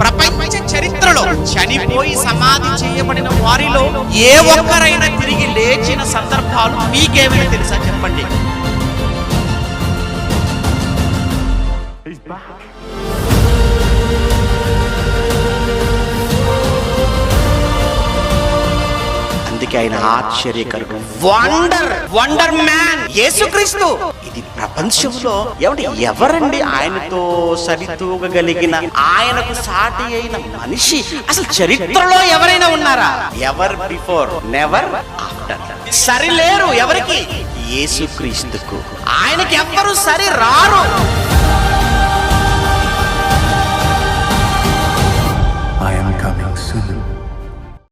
ప్రపంచ చరిత్రలో చనిపోయి సమాధి చేయబడిన వారిలో ఏ ఒక్కరైనా తిరిగి లేచిన సందర్భాలు మీకేమైనా తెలుసా చెప్పండి? అందుకే ఆయన ఆశ్చర్యకరుడు వండర్ వండర్ మ్యాన్ యేసుక్రీస్తు. ఇది ప్రపంచంలో ఏమంటే ఎవరండి ఆయనతో సరితూగలిగిన ఆయనకు సాటి అయిన మనిషి? అసలు చరిత్రలో ఎవరైనా ఉన్నారా? ఎవర్ బిఫోర్ నెవర్ ఆఫ్టర్ సరిలేరు ఎవరికి? యేసుక్రీస్తుకు. ఆయనకి ఎవ్వరు సరి రారు. I am coming soon.